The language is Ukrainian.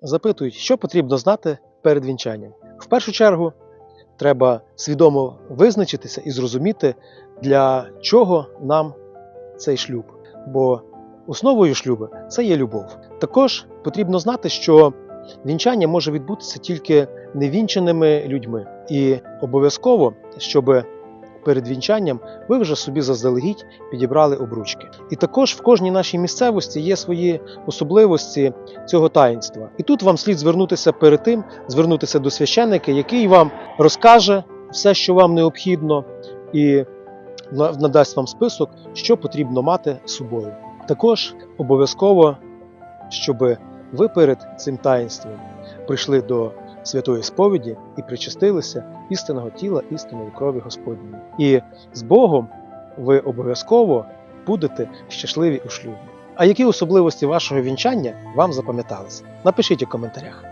запитують, що потрібно знати перед вінчанням. В першу чергу треба свідомо визначитися і зрозуміти, для чого нам цей шлюб. Бо основою шлюбу це є любов. Також потрібно знати, що вінчання може відбутися тільки невінченими людьми. І обов'язково, щоб перед вінчанням ви вже собі заздалегідь підібрали обручки. І також в кожній нашій місцевості є свої особливості цього таїнства. І тут вам слід звернутися перед тим, звернутися до священника, який вам розкаже все, що вам необхідно, і надасть вам список, що потрібно мати з собою. Також обов'язково, щоб ви перед цим таїнством прийшли до святої сповіді і причастилися істинного тіла, істинної крові Господньої. І з Богом ви обов'язково будете щасливі у шлюбі. А які особливості вашого вінчання вам запам'яталися? Напишіть у коментарях.